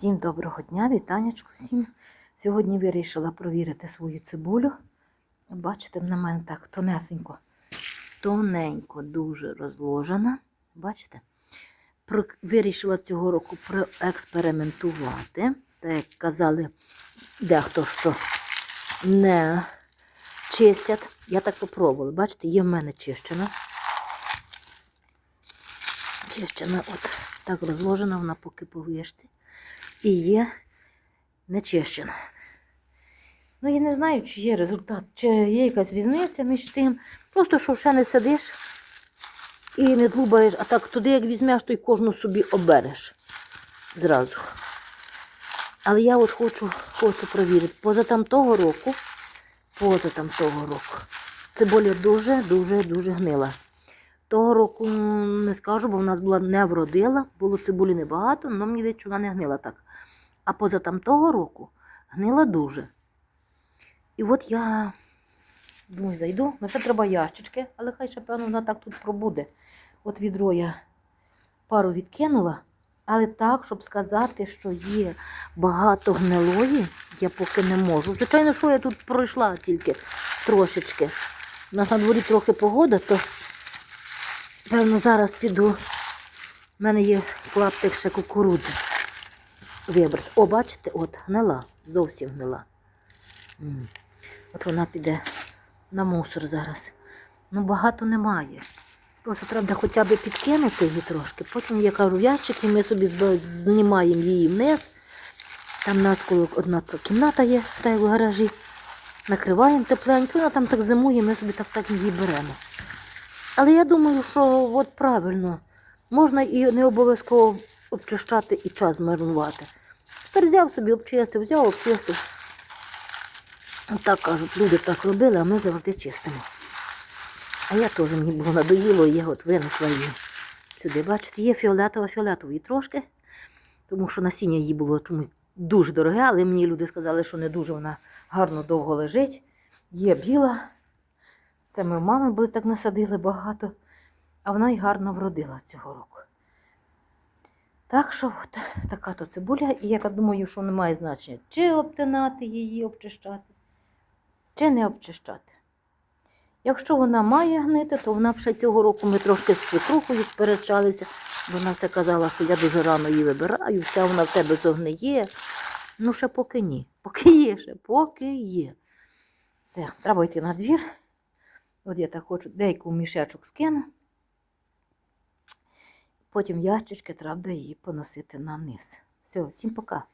Всім доброго дня, вітанечку всім. Сьогодні вирішила провірити свою цибулю. Бачите, на мене так тонесенько, тоненько, дуже розложена. Бачите? Вирішила цього року проекспериментувати. Так як казали дехто, що не чистять. Я так попробувала. Бачите, є в мене чищена. Чищена, от так розложена вона поки по вишці. І є нечищена. Ну, я не знаю, чи є результат, чи є якась різниця між тим. Просто що ще не сидиш і не длубаєш, а так туди, як візьмеш, то й кожну собі обереш зразу. Але я от хочу, хочу провірити. Поза там того року, поза там того року, цибуля дуже, дуже, дуже гнила. Того року не скажу, бо в нас була не вродила, було цибулі небагато, але мені що вона не гнила так. А поза там того року гнила дуже. І от я думаю, зайду. Ну, ще треба ящички, але хай ще, певно, вона так тут пробуде. От відро я пару відкинула, але так, щоб сказати, що є багато гнилої, я поки не можу. Звичайно, що я тут пройшла тільки трошечки. У нас на дворі трохи погода, то певно зараз піду. У мене є клаптик ще кукурудзи. Вибрати. О, бачите, от, гнила, зовсім гнила. От вона піде на мусор зараз. Ну, багато немає. Просто треба хоча б підкинути її трошки. Потім я кажу в ящик, і ми собі знімаємо її вниз. Там у нас коло одна кімната є, та як в гаражі. Накриваємо тепленько, вона там так зимує, ми собі так так її беремо. Але я думаю, що от правильно, можна і не обов'язково обчищати і час марнувати. Тепер взяв собі, обчистив, взяв, обчистив. Так кажуть, люди так робили, а ми завжди чистимо. А я теж мені було надоїло, і я от винесла її сюди. Бачите, є фіолетова, фіолетової трошки, тому що насіння її було чомусь дуже дороге, але мені люди сказали, що не дуже вона гарно довго лежить. Є біла. Це ми в мами були так насадили багато, а вона й гарно вродила цього року. Так що от така то цибуля, і я думаю, що немає значення, чи обтинати її, обчищати, чи не обчищати. Якщо вона має гнити, то вона ще цього року ми трошки з свекрухою сперечалися. Вона все казала, що я дуже рано її вибираю, вся вона в тебе зогниє. Ну, ще поки ні. Поки є, ще поки є. Все, треба йти на двір. От я так хочу деяку мішечок скину. Потім ящички треба її поносити на низ. Все, всім пока.